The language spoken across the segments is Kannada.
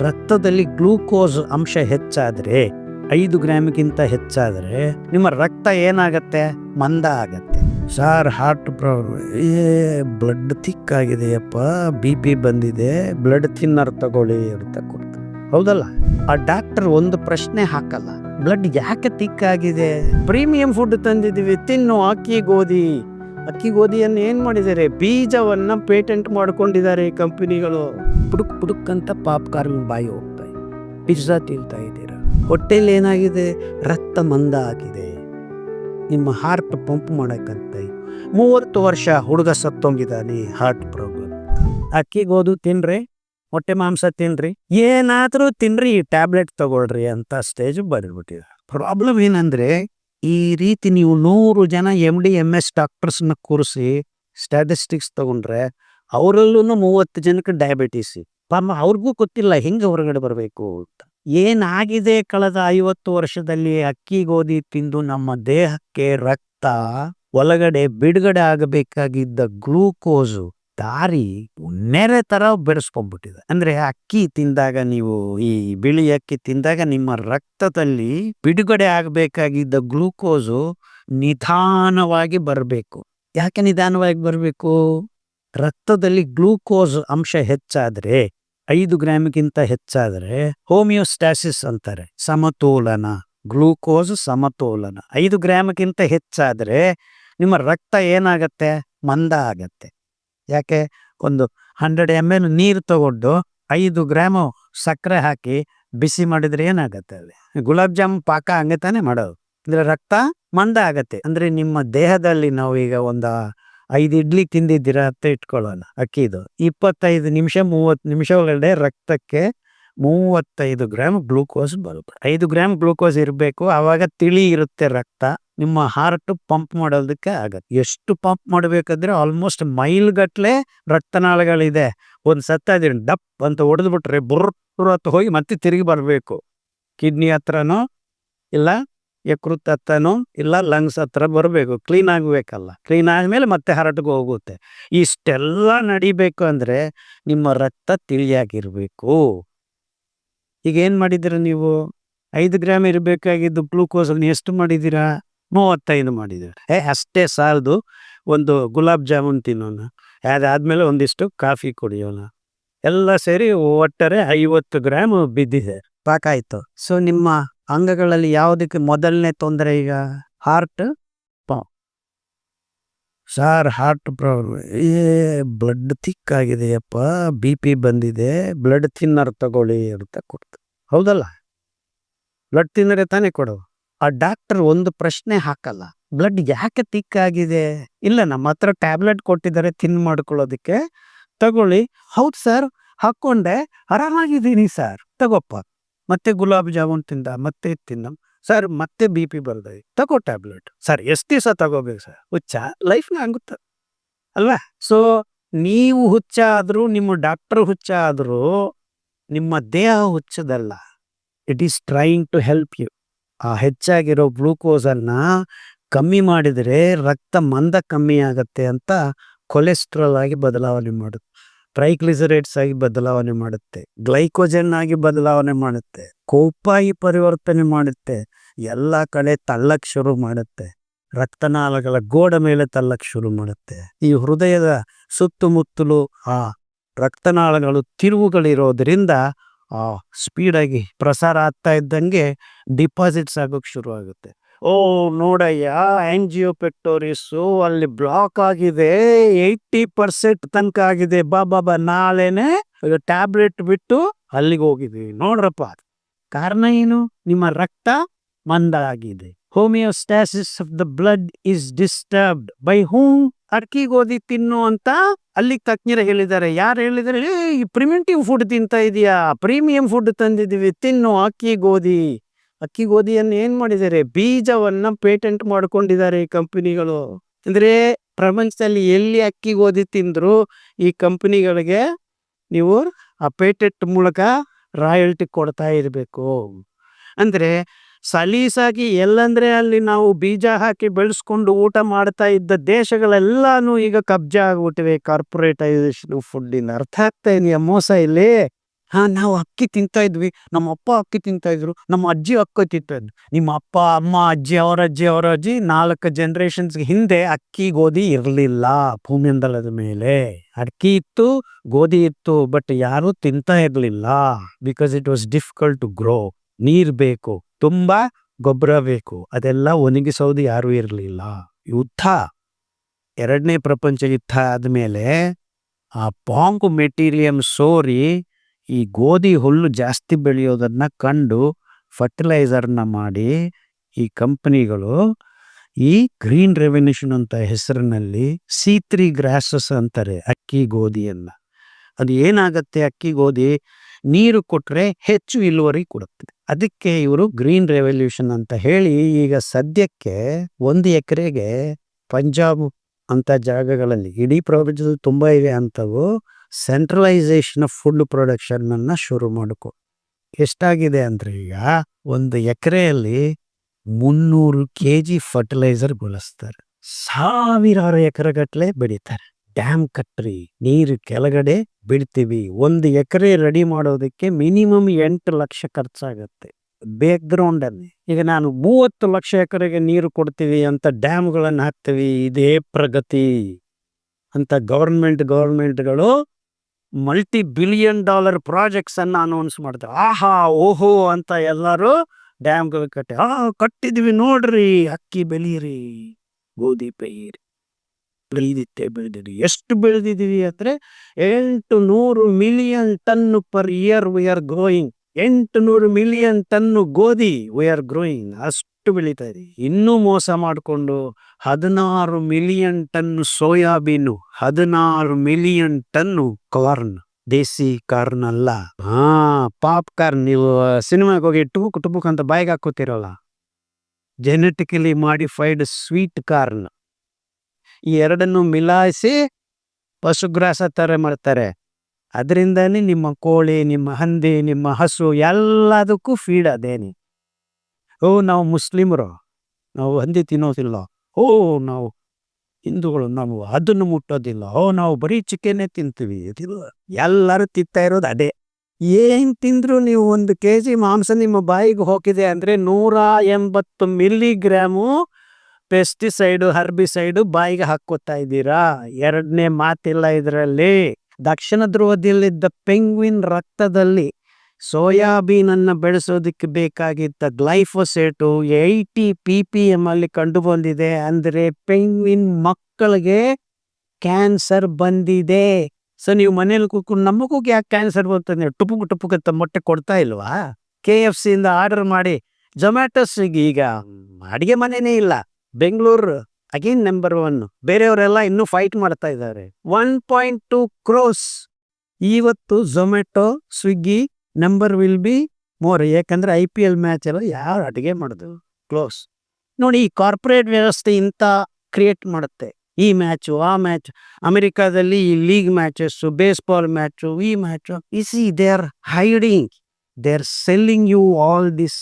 ರಕ್ತದಲ್ಲಿ ಗ್ಲೂಕೋಸ್ ಅಂಶ ಹೆಚ್ಚಾದ್ರೆ, ಐದು ಗ್ರಾಮ್ಗಿಂತ ಹೆಚ್ಚಾದ್ರೆ ನಿಮ್ಮ ರಕ್ತ ಏನಾಗತ್ತೆ? ಮಂದ ಆಗತ್ತೆ. ಸಾರ್ ಹಾರ್ಟ್ ಪ್ರಾಬ್ಲಮ್ ಏ ಬ್ಲಡ್ ಥಿಕ್ ಆಗಿದೆಯಪ್ಪ ಬಿ ಪಿ ಬಂದಿದೆ. ಬ್ಲಡ್ ಥಿನ್ನರ್ ತಗೊಳ್ಳಿ ಅಂತ ಕೊಡ್ತಾರೆ ಹೌದಲ್ಲ? ಆ ಡಾಕ್ಟರ್ ಒಂದು ಪ್ರಶ್ನೆ ಹಾಕಲ್ಲ. ಬ್ಲಡ್ ಯಾಕೆ ಥಿಕ್ ಆಗಿದೆ? ಪ್ರೀಮಿಯಂ ಫುಡ್ ತಂದಿದ್ದೀವಿ. ತಿನ್ನು, ಅಕ್ಕಿ, ಗೋಧಿ. ಅಕ್ಕಿ, ಗೋಧಿಯನ್ನು ಏನು ಮಾಡಿದ್ದಾರೆ? ಬೀಜವನ್ನ ಪೇಟೆಂಟ್ ಮಾಡ್ಕೊಂಡಿದ್ದಾರೆ ಈ ಕಂಪನಿಗಳು ಪುಡುಕ್ ಪುಡುಕ್ ಅಂತ ಪಾಪ್ಕಾರ್ನ್ ಬಾಯಿ ಹೋಗ್ತಾ ಇದೆ. ಪಿಜ್ಜಾ ತಿಂತಾ ಇದ್ದೀರಾ? ಹೊಟ್ಟೆಯಲ್ಲಿ ಏನಾಗಿದೆ? ರಕ್ತ ಮಂದ ಆಗಿದೆ. ನಿಮ್ಮ ಹಾರ್ಟ್ ಪಂಪ್ ಮಾಡಕ್ಕಂತ ಮೂವತ್ತು ವರ್ಷ ಹುಡುಗ ಸತ್ತೋಗಿದ್ದಾನೆ ಹಾರ್ಟ್ ಪ್ರಾಬ್ಲಮ್ ಅಕ್ಕಿ ಗೋಧಿ ತಿನ್ರಿ, ಹೊಟ್ಟೆ ಮಾಂಸ ತಿನ್ರಿ. ಏನಾದರೂ ತಿನ್ರಿ, ಈ ಟ್ಯಾಬ್ಲೆಟ್ ತಗೊಳ್ರಿ ಅಂತ ಸ್ಟೇಜ್ ಬಂದ್ಬಿಟ್ಟಿದೆ ಪ್ರಾಬ್ಲಮ್ ಏನಂದ್ರೆ, ಈ ರೀತಿ ನೀವು ನೂರು ಜನ ಎಂ ಡಿ ಎಂ ಎಸ್ ಡಾಕ್ಟರ್ಸ್ನ ಕೂರಿಸಿ ಸ್ಟ್ಯಾಟಿಸ್ಟಿಕ್ಸ್ ತಗೊಂಡ್ರೆ ಅವರಲ್ಲೂ ಮೂವತ್ತು ಜನಕ್ಕೆ ಡಯಾಬಿಟಿಸ್ ಪಾಪ ಅವ್ರಿಗೂ ಗೊತ್ತಿಲ್ಲ ಹೆಂಗೆ ಹೊರಗಡೆ ಬರಬೇಕು ಅಂತ. ಏನಾಗಿದೆ ಕಳೆದ ಐವತ್ತು ವರ್ಷದಲ್ಲಿ ಅಕ್ಕಿ ಗೋಧಿ ತಿಂದು ನಮ್ಮ ದೇಹಕ್ಕೆ ರಕ್ತ, ಒಳಗಡೆ ಬಿಡುಗಡೆ ಆಗಬೇಕಾಗಿದ್ದ ಗ್ಲೂಕೋಸು ದಾರಿ ನೆರೆ ತರ ಬೆಳೆಸ್ಕೊಂಡ್ಬಿಟ್ಟಿದೆ ಅಂದ್ರೆ ಅಕ್ಕಿ ತಿಂದಾಗ ನೀವು ಈ ಬಿಳಿ ಅಕ್ಕಿ ತಿಂದಾಗ ನಿಮ್ಮ ರಕ್ತದಲ್ಲಿ ಬಿಡುಗಡೆ ಆಗಬೇಕಾಗಿದ್ದ ಗ್ಲೂಕೋಸು ನಿಧಾನವಾಗಿ ಬರಬೇಕು. ಯಾಕೆ ನಿಧಾನವಾಗಿ ಬರಬೇಕು? ರಕ್ತದಲ್ಲಿ ಗ್ಲೂಕೋಸ್ ಅಂಶ ಹೆಚ್ಚಾದರೆ, ಐದು ಗ್ರಾಮ್ಗಿಂತ ಹೆಚ್ಚಾದರೆ ಹೋಮಿಯೋಸ್ಟಾಸಿಸ್ ಅಂತಾರೆ. ಸಮತೋಲನ, ಗ್ಲೂಕೋಸ್ ಸಮತೋಲನ. ಐದು ಗ್ರಾಮ್ಗಿಂತ ಹೆಚ್ಚಾದರೆ ನಿಮ್ಮ ರಕ್ತ ಏನಾಗತ್ತೆ? ಮಂದ ಆಗತ್ತೆ. ಯಾಕೆ? ಒಂದು ಹಂಡ್ರೆಡ್ ಎಂ ಎಲ್ ನೀರು ತಗೊಂಡು ಐದು ಗ್ರಾಮು ಸಕ್ಕರೆ ಹಾಕಿ ಬಿಸಿ ಮಾಡಿದ್ರೆ ಏನಾಗತ್ತೆ ಅಲ್ಲಿ? ಗುಲಾಬ್ ಜಾಮ್ ಪಾಕ ಹಂಗೆ ತಾನೇ ಮಾಡೋದು. ಅಂದ್ರೆ ರಕ್ತ ಮಂದ ಆಗತ್ತೆ. ಅಂದ್ರೆ ನಿಮ್ಮ ದೇಹದಲ್ಲಿ ನಾವು ಈಗ ಒಂದ ಐದು ಇಡ್ಲಿ ತಿಂದಿದ್ದೀರಾ ಅಂತ ಇಟ್ಕೊಳ್ಳೋಣ ಅಕ್ಕಿದು. ಇಪ್ಪತ್ತೈದು ನಿಮಿಷ, ಮೂವತ್ತು ನಿಮಿಷ ರಕ್ತಕ್ಕೆ ಮೂವತ್ತೈದು ಗ್ರಾಮ್ ಗ್ಲೂಕೋಸ್ ಬರುತ್ತೆ. ಐದು ಗ್ರಾಮ್ ಗ್ಲೂಕೋಸ್ ಇರಬೇಕು, ಆವಾಗ ತಿಳಿ ಇರುತ್ತೆ ರಕ್ತ. ನಿಮ್ಮ ಹಾರ್ಟ್ ಪಂಪ್ ಮಾಡೋದಕ್ಕೆ ಆಗತ್ತೆ. ಎಷ್ಟು ಪಂಪ್ ಮಾಡಬೇಕಂದ್ರೆ ಆಲ್ಮೋಸ್ಟ್ ಮೈಲ್ ಗಟ್ಲೆ ರಕ್ತನಾಳಗಳಿದೆ. ಒಂದು ಸತ್ತ ಡಪ್ ಅಂತ ಹೊಡೆದ್ಬಿಟ್ರೆ ಬುರ್ರ ಅಂತ ಹೋಗಿ ಮತ್ತೆ ತಿರುಗಿ ಬರಬೇಕು. ಕಿಡ್ನಿ ಹತ್ರನೋ ಇಲ್ಲ ಯಕೃತ್ ಹತ್ತನೋ ಇಲ್ಲ ಲಂಗ್ಸ್ ಹತ್ರ ಬರಬೇಕು. ಕ್ಲೀನ್ ಆಗಬೇಕಲ್ಲ. ಕ್ಲೀನ್ ಆದಮೇಲೆ ಮತ್ತೆ ಹರಟಿಗೆ ಹೋಗುತ್ತೆ. ಇಷ್ಟೆಲ್ಲ ನಡಿಬೇಕು ಅಂದರೆ ನಿಮ್ಮ ರಕ್ತ ತಿಳಿಯಾಗಿರಬೇಕು. ಈಗ ಏನು ಮಾಡಿದ್ದೀರ ನೀವು? ಐದು ಗ್ರಾಮ್ ಇರಬೇಕಾಗಿದ್ದು ಗ್ಲೂಕೋಸ್ ಎಷ್ಟು ಮಾಡಿದ್ದೀರಾ? ಮೂವತ್ತೈದು ಮಾಡಿದ್ದೀರ. ಏ ಅಷ್ಟೇ ಸಾಲದು. ಒಂದು ಗುಲಾಬ್ ಜಾಮೂನ್ ತಿನ್ನೋಣ. ಅದಾದಮೇಲೆ ಒಂದಿಷ್ಟು ಕಾಫಿ ಕುಡಿಯೋಣ. ಎಲ್ಲ ಸೇರಿ ಒಟ್ಟರೆ ಐವತ್ತು ಗ್ರಾಮ್ ಬಿದ್ದಿದೆ. ಪಾಕಾಯಿತು. ಸೊ ನಿಮ್ಮ ಅಂಗಗಳಲ್ಲಿ ಯಾವುದಕ್ಕೆ ಮೊದಲನೇ ತೊಂದರೆ ಈಗ? ಹಾರ್ಟ್ ಸಾರ್ ಹಾರ್ಟ್ ಪ್ರಾಬ್ಲಮ್ ಏ ಬ್ಲಡ್ ಥಿಕ್ ಆಗಿದೆಯಪ್ಪ ಬಿ ಪಿ ಬಂದಿದೆ. ಬ್ಲಡ್ ಥಿನ್ನರ್ ತಗೊಳ್ಳಿ ಅಂತ ಕೊಡ್ತಾರೆ ಹೌದಲ್ಲ? ಬ್ಲಡ್ ತಿನ್ನರೆ ತಾನೇ ಕೊಡು. ಆ ಡಾಕ್ಟರ್ ಒಂದು ಪ್ರಶ್ನೆ ಹಾಕಲ್ಲ. ಬ್ಲಡ್ ಯಾಕೆ ಥಿಕ್ ಆಗಿದೆ? ಇಲ್ಲ, ನಮ್ಮ ಹತ್ರ ಟ್ಯಾಬ್ಲೆಟ್ ಕೊಟ್ಟಿದ್ದಾರೆ ಥಿನ್ ಮಾಡ್ಕೊಳ್ಳೋದಕ್ಕೆ. ತಗೊಳ್ಳಿ. ಹೌದು ಸರ್ ಹಾಕ್ಕೊಂಡೆ. ಆರಾಮಾಗಿದ್ದೀನಿ ಸರ್ ತಗೋಪ್ಪ. ಮತ್ತೆ ಗುಲಾಬ್ ಜಾಮೂನ್ ತಿಂದ, ಮತ್ತೆ ತಿನ್ನ. ಸರ್, ಮತ್ತೆ ಬಿ ಪಿ ಬರ್ದೈ. ತಗೋ ಟ್ಯಾಬ್ಲೆಟ್. ಸರ್, ಎಷ್ಟು ದಿವಸ ತಗೋಬೇಕು ಸರ್? ಹುಚ್ಚ. ಲೈಫ್ನ ಆಗುತ್ತೆ. ಅಲ್ವಾ? ಸೊ, ನೀವು ಹುಚ್ಚ ಆದರೂ, ನಿಮ್ಮ ಡಾಕ್ಟರ್ ಹುಚ್ಚ ಆದರೂ, ನಿಮ್ಮ ದೇಹ ಹುಚ್ಚದಲ್ಲ. It is trying to help you. ಆ ಹೆಚ್ಚಾಗಿರೋ ಗ್ಲೂಕೋಸನ್ನು ಕಮ್ಮಿ ಮಾಡಿದರೆ ರಕ್ತ ಮಂದ ಕಮ್ಮಿ ಆಗತ್ತೆ ಅಂತ ಕೊಲೆಸ್ಟ್ರಾಲ್ ಆಗಿ ಬದಲಾವಣೆ ಮಾಡುತ್ತೆ. ಟ್ರೈಗ್ಲಿಸರೈಡ್ಸ್ ಆಗಿ ಬದಲಾವಣೆ ಮಾಡುತ್ತೆ. ಗ್ಲೈಕೋಜನ್ ಆಗಿ ಬದಲಾವಣೆ ಮಾಡುತ್ತೆ. ಕೋಪಾಗಿ ಪರಿವರ್ತನೆ ಮಾಡುತ್ತೆ. ಎಲ್ಲ ಕಡೆ ತಳ್ಳಕ್ ಶುರು ಮಾಡುತ್ತೆ. ರಕ್ತನಾಳಗಳ ಗೋಡ ಮೇಲೆ ತಳ್ಳಕ್ ಶುರು ಮಾಡುತ್ತೆ. ಈ ಹೃದಯದ ಸುತ್ತಮುತ್ತಲು ಆ ರಕ್ತನಾಳಗಳು ತಿರುವುಗಳಿರೋದ್ರಿಂದ ಆ ಸ್ಪೀಡಾಗಿ ಪ್ರಸಾರ ಆಗ್ತಾ ಇದ್ದಂಗೆ ಡಿಪಾಸಿಟ್ಸ್ ಆಗೋಕ್ಕೆ ಶುರು ಆಗುತ್ತೆ ಓ ನೋಡಯ್ಯ ಆಂಜಿಯೋ ಪೆಕ್ಟೋರಿಸು ಅಲ್ಲಿ ಬ್ಲಾಕ್ ಆಗಿದೆ ಏಯ್ಟಿ ಪರ್ಸೆಂಟ್ ತನಕ ಆಗಿದೆ. ಬಾ ಬಾ ನಾಳೆನೆ ಟ್ಯಾಬ್ಲೆಟ್ ಬಿಟ್ಟು ಅಲ್ಲಿಗೆ ಹೋಗಿದ್ದೀವಿ ನೋಡ್ರಪ್ಪ, ಕಾರಣ ಏನು? ನಿಮ್ಮ ರಕ್ತ ಮಂದ ಆಗಿದೆ homeostasis of the blood is disturbed by hmm ಅಕ್ಕಿ ಗೋಧಿ ತಿನ್ನು ಅಂತ ಅಲ್ಲಿ ತಜ್ಞರು ಹೇಳಿದ್ದಾರೆ. ಯಾರು ಹೇಳಿದರೆ ಪ್ರಿಮಿಟಿವ್ ಫುಡ್ ತಿಂತ ಇದೀಯಾ? ಪ್ರೀಮಿಯಂ ಫುಡ್ ತಂದಿದ್ದೀವಿ. ತಿನ್ನು ಅಕ್ಕಿ ಗೋಧಿ. ಅಕ್ಕಿ ಗೋಧಿಯನ್ನು ಏನ್ ಮಾಡಿದ್ದಾರೆ? ಬೀಜವನ್ನ ಪೇಟೆಂಟ್ ಮಾಡ್ಕೊಂಡಿದ್ದಾರೆ ಈ ಕಂಪನಿಗಳು. ಅಂದ್ರೆ ಪ್ರಪಂಚದಲ್ಲಿ ಎಲ್ಲಿ ಅಕ್ಕಿ ಗೋಧಿ ತಿಂದ್ರು ಈ ಕಂಪನಿಗಳಿಗೆ ನೀವು ಆ ಪೇಟೆಂಟ್ ಮೂಲಕ ರಾಯಲ್ಟಿ ಕೊಡ್ತಾ ಇರಬೇಕು. ಅಂದ್ರೆ ಸಲೀಸಾಗಿ ಎಲ್ಲಂದ್ರೆ ಅಲ್ಲಿ ನಾವು ಬೀಜ ಹಾಕಿ ಬೆಳೆಸ್ಕೊಂಡು ಊಟ ಮಾಡ್ತಾ ಇದ್ದ ದೇಶಗಳೆಲ್ಲಾನು ಈಗ ಕಬ್ಜಾ ಆಗ್ಬಿಟ್ಟಿವೆ. ಕಾರ್ಪೊರೇಟೈಸೇಷನ್ ಫುಡ್ ಇನ್ ಅರ್ಥ ಆಗ್ತಾ ಇದೆಯಾ ಮೋಸ ಇಲ್ಲಿ? ಹಾ, ನಾವು ಅಕ್ಕಿ ತಿಂತಾ ಇದ್ವಿ. ನಮ್ಮ ಅಪ್ಪ ಅಕ್ಕಿ ತಿಂತಾ ಇದ್ರು. ನಮ್ಮ ಅಜ್ಜಿ ಅಕ್ಕಿ ತಿಂತಾ ಇದ್ರು. ನಿಮ್ಮ ಅಪ್ಪ, ಅಮ್ಮ, ಅಜ್ಜಿ, ಅವರ ಅಜ್ಜಿ ಅವರ ಅಜ್ಜಿ ನಾಲ್ಕು ಜನರೇಷನ್ಸ್ ಹಿಂದೆ ಅಕ್ಕಿ, ಗೋಧಿ ಇರಲಿಲ್ಲ ಭೂಮಿಯಂದಲದ ಮೇಲೆ. ಅಕ್ಕಿ ಇತ್ತು, ಗೋಧಿ ಇತ್ತು ಬಟ್ ಯಾರು ತಿಂತಾ ಇರಲಿಲ್ಲ because it was difficult to grow ನೀರ್ ಬೇಕು, ತುಂಬಾ ಗೊಬ್ಬರ ಬೇಕು, ಅದೆಲ್ಲ ಒಣಗಿಸೋದು ಯಾರು ಇರಲಿಲ್ಲ. ಯುದ್ಧ. ಎರಡನೇ ಪ್ರಪಂಚ ಯುದ್ಧ ಆದಮೇಲೆ ಆ ಪಾಂಗ್ ಮೆಟೀರಿಯಂ ಸೋರಿ ಈ ಗೋಧಿ ಹುಲ್ಲು ಜಾಸ್ತಿ ಬೆಳೆಯೋದನ್ನ ಕಂಡು ಫರ್ಟಿಲೈಸರ್ನ ಮಾಡಿ ಈ ಕಂಪನಿಗಳು ಈ ಗ್ರೀನ್ ರೆವಲ್ಯೂಷನ್ ಅಂತ ಹೆಸರಿನಲ್ಲಿ ಸಿ ತ್ರೀ ಗ್ರಾಸಸ್ ಅಂತಾರೆ ಅಕ್ಕಿ ಗೋಧಿಯನ್ನು. ಅದು ಏನಾಗತ್ತೆ ಅಕ್ಕಿ ಗೋಧಿ? ನೀರು ಕೊಟ್ಟರೆ ಹೆಚ್ಚು ಇಳುವರಿ ಕೊಡುತ್ತೆ. ಅದಕ್ಕೆ ಇವರು ಗ್ರೀನ್ ರೆವಲ್ಯೂಷನ್ ಅಂತ ಹೇಳಿ ಈಗ ಸದ್ಯಕ್ಕೆ ಒಂದು ಎಕರೆಗೆ ಪಂಜಾಬ್ ಅಂತ ಜಾಗಗಳಲ್ಲಿ ಇಡೀ ಪ್ರಪಂಚದಲ್ಲಿ ತುಂಬ ಇವೆ ಅಂತವು. ಸೆಂಟ್ರಲೈಸೇಷನ್ ಆಫ್ ಫುಡ್ ಪ್ರೊಡಕ್ಷನ್ ಅನ್ನ ಶುರು ಮಾಡಿಕೊ. ಎಷ್ಟಾಗಿದೆ ಅಂದ್ರೆ ಈಗ ಒಂದು ಎಕರೆಯಲ್ಲಿ ಮುನ್ನೂರು ಕೆ ಜಿ ಫರ್ಟಿಲೈಸರ್ ಬಳಸ್ತಾರೆ. ಸಾವಿರಾರು ಎಕರೆಗಟ್ಟಲೆ ಬೆಳೀತಾರೆ. ಡ್ಯಾಮ್ ಕಟ್ರಿ, ನೀರು ಕೆಳಗಡೆ ಬಿಡ್ತೀವಿ ಒಂದು ಎಕರೆ ರೆಡಿ ಮಾಡೋದಕ್ಕೆ ಮಿನಿಮಮ್ ಎಂಟು ಲಕ್ಷ ಖರ್ಚಾಗತ್ತೆ. ಬೇಕ್ ಗ್ರೌಂಡ್ ಅಲ್ಲಿ ಈಗ ನಾನು ಮೂವತ್ತು ಲಕ್ಷ ಎಕರೆಗೆ ನೀರು ಕೊಡ್ತೀವಿ ಅಂತ ಡ್ಯಾಮ್ಗಳನ್ನು ಹಾಕ್ತೀವಿ, ಇದೇ ಪ್ರಗತಿ ಅಂತ ಗೌರ್ಮೆಂಟ್ ಗವರ್ಮೆಂಟ್ಗಳು ಮಲ್ಟಿ ಬಿಲಿಯನ್ ಡಾಲರ್ ಪ್ರಾಜೆಕ್ಟ್ಸ್ ಅನ್ನ ಅನೌನ್ಸ್ ಮಾಡ್ತಾರೆ ಆಹಾ, ಓಹೋ ಅಂತ ಎಲ್ಲರೂ ಡ್ಯಾಮ್ ಕಟ್ಟಿ, ಆ, ಕಟ್ಟಿದ್ವಿ ನೋಡ್ರಿ, ಅಕ್ಕಿ ಬೆಳೀರಿ, ಗೋಧಿ ಪೈರಿ, ಬೆಳೆದಿತ್ತೆ ಬೆಳೆದಿರಿ ಎಷ್ಟು ಬೆಳೆದಿದ್ದೀವಿ ಅಂದ್ರೆ ಎಂಟು ನೂರು million ton per year we are growing ಎಂಟು ನೂರು ಮಿಲಿಯನ್ ಟನ್ನು ಗೋಧಿ ವಿ ಆರ್ ಗ್ರೋಯಿಂಗ್ ಅಷ್ಟು ಬೆಳೀತಾ ಇದೆ ಇನ್ನೂ ಮೋಸ ಮಾಡಿಕೊಂಡು ಹದಿನಾರು ಮಿಲಿಯನ್ ಟನ್ನು ಸೋಯಾಬೀನು, ಹದಿನಾರು million ton corn, desi corn ಅಲ್ಲ. ಹಾ ಪಾಪ್ ಕಾರ್ನ್ ನೀವು ಸಿನಿಮಾಗೆ ಹೋಗಿ ಟುಬುಕ್ ಟುಬುಕ್ ಅಂತ ಬಾಯಿಗೆ ಹಾಕೋತಿರಲ್ಲ ಜೆನೆಟಿಕಲಿ ಮಾಡಿಫೈಡ್ ಸ್ವೀಟ್ ಕಾರ್ನ್. ಈ ಎರಡನ್ನು ಮಿಲಾಯಿಸಿ ಪಶುಗ್ರಾಸ ತರ ಮಾಡ್ತಾರೆ. ಅದರಿಂದನೇ ನಿಮ್ಮ ಕೋಳಿ, ನಿಮ್ಮ ಹಂದಿ, ನಿಮ್ಮ ಹಸು ಎಲ್ಲದಕ್ಕೂ ಫೀಡ್ ಅದೇನೆ ಓ, ನಾವು ಮುಸ್ಲಿಮರು. ನಾವು ಹಂದಿ ತಿನ್ನೋದಿಲ್ಲ. ಓ, ನಾವು ಹಿಂದೂಗಳು ನಾವು ಅದನ್ನು ಮುಟ್ಟೋದಿಲ್ಲ. ಓ, ನಾವು ಬರೀ ಚಿಕನ್ನೇ ತಿಂತೀವಿ. ಇದಿಲ್ಲ ಎಲ್ಲರೂ ತಿಂತಾ ಇರೋದು ಅದೇ. ಏನ್ ತಿಂದ್ರು ನೀವು ಒಂದು ಕೆ ಜಿ ಮಾಂಸ ನಿಮ್ಮ ಬಾಯಿಗೆ ಹೋಗಿದೆ ಅಂದ್ರೆ ನೂರ ಎಂಬತ್ತು ಮಿಲಿಗ್ರಾಮು ಪೆಸ್ಟಿಸೈಡು ಹರ್ಬಿಸೈಡು ಬಾಯಿಗೆ ಹಾಕೋತಾ ಇದ್ದೀರಾ? ಎರಡನೇ ಮಾತಿಲ್ಲ ಇದರಲ್ಲಿ. ದಕ್ಷಿಣ ಧ್ರುವದಲ್ಲಿದ್ದ ಪೆಂಗ್ವಿನ್ ರಕ್ತದಲ್ಲಿ ಸೋಯಾಬೀನನ್ನು ಬೆಳೆಸೋದಕ್ಕೆ ಬೇಕಾಗಿದ್ದ glyphosate eighty P P M ಅಲ್ಲಿ ಕಂಡುಬಂದಿದೆ ಅಂದ್ರೆ ಪೆಂಗ್ವಿನ್ ಮಕ್ಕಳಿಗೆ ಕ್ಯಾನ್ಸರ್ ಬಂದಿದೆ. ಸೊ ನೀವು ಮನೇಲಿ ಕೂತ್ಕೊಂಡು ನಮಗೂ ಯಾಕೆ ಕ್ಯಾನ್ಸರ್ ಬಂತಂದ್ರೆ ಟುಪುಕ್ ಟುಪುಕ್ ಅಂತ ಮೊಟ್ಟೆ ಕೊಡ್ತಾ ಇಲ್ವಾ? ಕೆ ಎಫ್ ಸಿಯಿಂದ ಆರ್ಡರ್ ಮಾಡಿ ಜೊಮ್ಯಾಟೊ ಸ್ವಿಗ್ಗಿ ಈಗ ಅಡಿಗೆ ಮನೆನೇ ಇಲ್ಲ. ಬೆಂಗಳೂರು. ಅಗೇನ್ ನಂಬರ್ ಒನ್ ಬೇರೆಯವರೆಲ್ಲ ಇನ್ನೂ ಫೈಟ್ ಮಾಡ್ತಾ ಇದ್ದಾರೆ. ಒನ್ ಪಾಯಿಂಟ್ ಟು ಕ್ರೋಸ್ ಇವತ್ತು Zomato Swiggy number will be more ಯಾಕಂದ್ರೆ ಐ ಪಿ ಎಲ್ ಮ್ಯಾಚ್ ಎಲ್ಲ ಯಾರು ಅಡುಗೆ ಮಾಡೋದು? ಕ್ಲೋಸ್ ನೋಡಿ, ಈ ಕಾರ್ಪೊರೇಟ್ ವ್ಯವಸ್ಥೆ ಇಂಥ ಕ್ರಿಯೇಟ್ ಮಾಡುತ್ತೆ. ಈ ಮ್ಯಾಚು ಆ ಮ್ಯಾಚ್ ಅಮೆರಿಕಾದಲ್ಲಿ ಈ ಲೀಗ್ ಮ್ಯಾಚಸ್ ಬೇಸ್ಬಾಲ್ ಮ್ಯಾಚು ಈ match is they are hiding they are selling you all this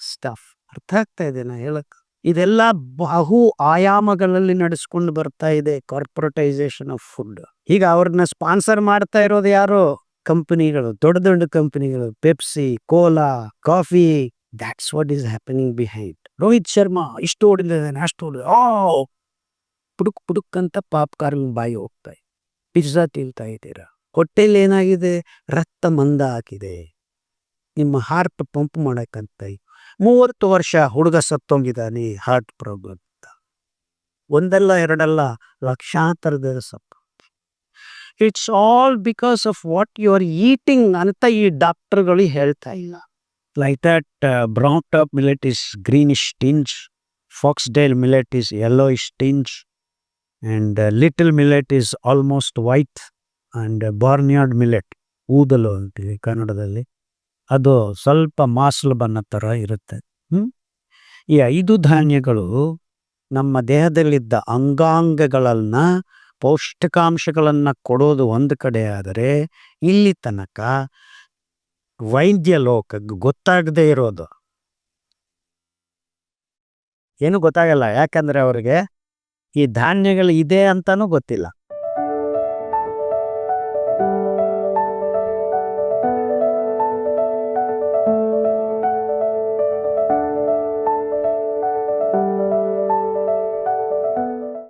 stuff ಅರ್ಥ ಆಗ್ತಾ ಇದೆ ನಾ ಹೇಳಕ್ ಇದೆಲ್ಲ ಬಹು ಆಯಾಮಗಳಲ್ಲಿ ನಡೆಸ್ಕೊಂಡು ಬರ್ತಾ ಇದೆ ಕಾರ್ಪೊರೇಟೈಸೇಷನ್ ಆಫ್ ಫುಡ್. ಈಗ ಅವ್ರನ್ನ ಸ್ಪಾನ್ಸರ್ ಮಾಡ್ತಾ ಇರೋದು ಯಾರು? ಕಂಪನಿಗಳು, ದೊಡ್ಡ ದೊಡ್ಡ ಕಂಪನಿಗಳು, Pepsi, cola, coffee. That's what is happening behind Rohit Sharma, ಇಷ್ಟು ಓಡಿದ್ದಾನೆ, ಅಷ್ಟು ಓಡಿದ ಪುಡುಕ್ ಪುಡುಕ್ ಅಂತ ಪಾಪ್ಕಾರ್ನ್ ಬಾಯಿ ಹೋಗ್ತಾ ಇದೆ. ಪಿಜ್ಜಾ ತಿಂತಾ ಇದ್ದೀರಾ? ಹೊಟ್ಟೆಲಿ ಏನಾಗಿದೆ? ರಕ್ತ ಮಂದ ಹಾಕಿದೆ. ನಿಮ್ಮ ಹಾರ್ಟ್ ಪಂಪ್ ಮಾಡಕ್ಕಂತ ಮೂವತ್ತು ವರ್ಷ ಹುಡುಗ ಸತ್ತೋಗಿದ್ದಾನೆ ಹಾರ್ಟ್ ಪ್ರಾಬ್ಲಮ್ ಅಂತ. ಒಂದಲ್ಲ ಎರಡಲ್ಲ ಲಕ್ಷಾಂತರದ it's all because of what you are eating ಅಂತ ಈ ಡಾಕ್ಟರ್ಗಳು ಹೇಳ್ತಾ ಇಲ್ಲ. Like that brown top millet is greenish tinge foxtail millet is yellowish tinge and little millet is almost white and barnyard millet ಊದಲು ಅಂತೀವಿ ಕನ್ನಡದಲ್ಲಿ. ಅದು ಸ್ವಲ್ಪ ಮಾಸ್ಲು ಬಣ್ಣ ಥರ ಇರುತ್ತೆ? ಈ ಐದು ಧಾನ್ಯಗಳು ನಮ್ಮ ದೇಹದಲ್ಲಿದ್ದ ಅಂಗಾಂಗಗಳನ್ನ ಪೌಷ್ಟಿಕಾಂಶಗಳನ್ನು ಕೊಡೋದು ಒಂದು ಕಡೆ ಆದರೆ ಇಲ್ಲಿ ತನಕ ವೈದ್ಯ ಲೋಕ ಗೊತ್ತಾಗದೇ ಇರೋದು. ಏನು ಗೊತ್ತಾಗಲ್ಲ, ಯಾಕಂದರೆ ಅವರಿಗೆ ಈ ಧಾನ್ಯಗಳು ಇದೆ ಅಂತಲೂ ಗೊತ್ತಿಲ್ಲ.